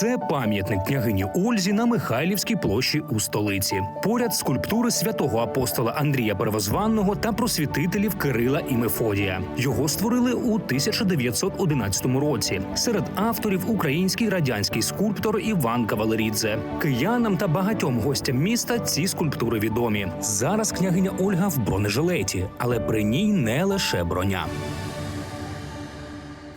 Це пам'ятник княгині Ользі на Михайлівській площі у столиці. Поряд скульптури святого апостола Андрія Первозванного та просвітителів Кирила і Мефодія. Його створили у 1911 році. Серед авторів український радянський скульптор Іван Кавалерідзе. Киянам та багатьом гостям міста ці скульптури відомі. Зараз княгиня Ольга в бронежилеті, але при ній не лише броня.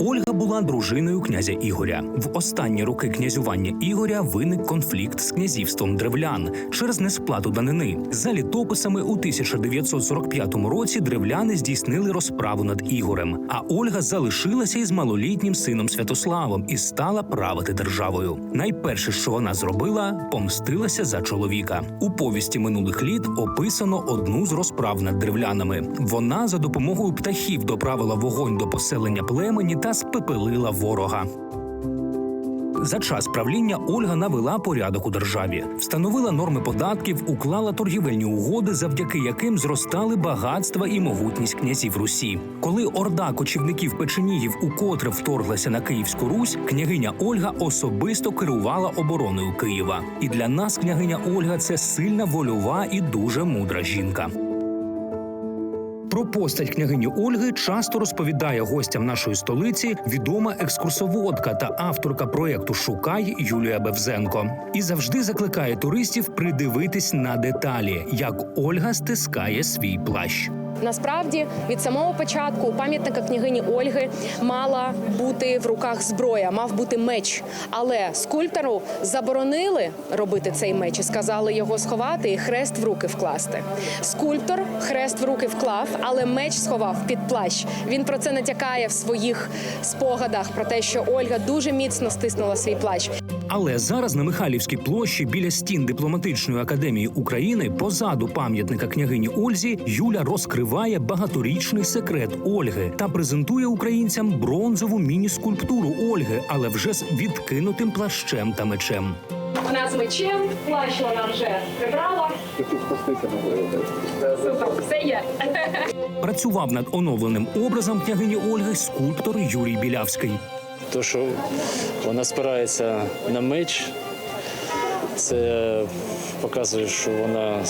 Ольга була дружиною князя Ігоря. В останні роки князювання Ігоря виник конфлікт з князівством древлян через несплату данини. За літописами у 1945 році древляни здійснили розправу над Ігорем. А Ольга залишилася із малолітнім сином Святославом і стала правити державою. Найперше, що вона зробила, помстилася за чоловіка. У повісті минулих літ описано одну з розправ над древлянами. Вона за допомогою птахів доправила вогонь до поселення племені та спепелила ворога. За час правління Ольга навела порядок у державі, встановила норми податків, уклала торгівельні угоди, завдяки яким зростали багатства і могутність князів Русі. Коли орда кочівників печенігів укотре вторглася на Київську Русь, княгиня Ольга особисто керувала обороною Києва. І для нас княгиня Ольга це сильна вольова і дуже мудра жінка. Про постать княгині Ольги часто розповідає гостям нашої столиці відома екскурсоводка та авторка проєкту Шукай Юлія Бевзенко. І завжди закликає туристів придивитись на деталі, як Ольга стискає свій плащ. Насправді від самого початку у пам'ятника княгині Ольги мала бути в руках зброя, мав бути меч. Але скульптору заборонили робити цей меч і сказали його сховати і хрест в руки вкласти. Скульптор хрест в руки вклав, але меч сховав під плащ. Він про це натякає в своїх спогадах про те, що Ольга дуже міцно стиснула свій плащ. Але зараз на Михайлівській площі біля стін дипломатичної академії України, позаду пам'ятника княгині Ользі, Юля розкриває багаторічний секрет Ольги та презентує українцям бронзову міні-скульптуру Ольги, але вже з відкинутим плащем та мечем. Вона з мечем, плащ вона вже прибрала. Супер, все є. Працював над оновленим образом княгині Ольги скульптор Юрій Білявський. То, що вона спирається на меч, це показує, що вона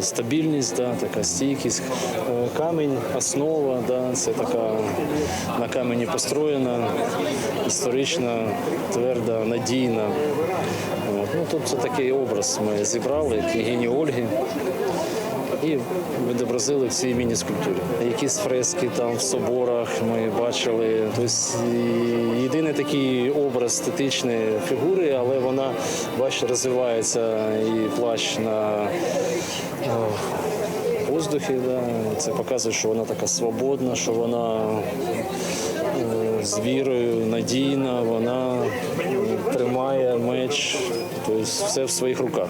стабільність, да, така стійкість. Е, Камінь, основа, да, це така на камені построєна, історична, тверда, надійна. От. Ну, це такий образ ми зібрали княгині Ольги і відобразили в цій міні-скульптурі. Якісь фрески там в соборах ми бачили. Тобто єдиний такий образ естетичної фігури, але вона, бачите, розвивається і плащ на о, воздухі. Да. Це показує, що вона така свободна, що вона е, з вірою, надійна, вона тримає меч, тобто все в своїх руках.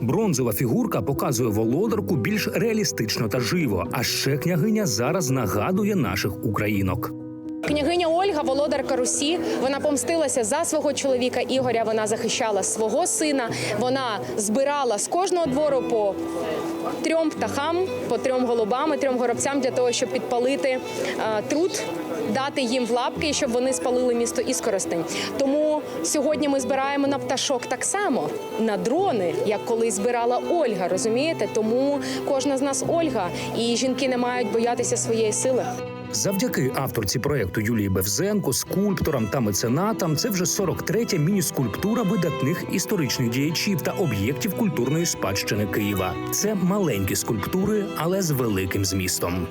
Бронзова фігурка показує володарку більш реалістично та живо. А ще княгиня зараз нагадує наших українок. Княгиня Ольга, володарка Русі, вона помстилася за свого чоловіка Ігоря. Вона захищала свого сина. Вона збирала з кожного двору по трьом птахам, по трьом голубам трьом горобцям для того, щоб підпалити е, труд, дати їм в лапки, щоб вони спалили місто Іскоростень. Тому сьогодні ми збираємо на пташок так само на дрони, як колись збирала Ольга. Розумієте? Тому кожна з нас Ольга, і жінки не мають боятися своєї сили. Завдяки авторці проекту Юлії Бевзенко, скульпторам та меценатам, це вже 43-я міні-скульптура видатних історичних діячів та об'єктів культурної спадщини Києва. Це маленькі скульптури, але з великим змістом.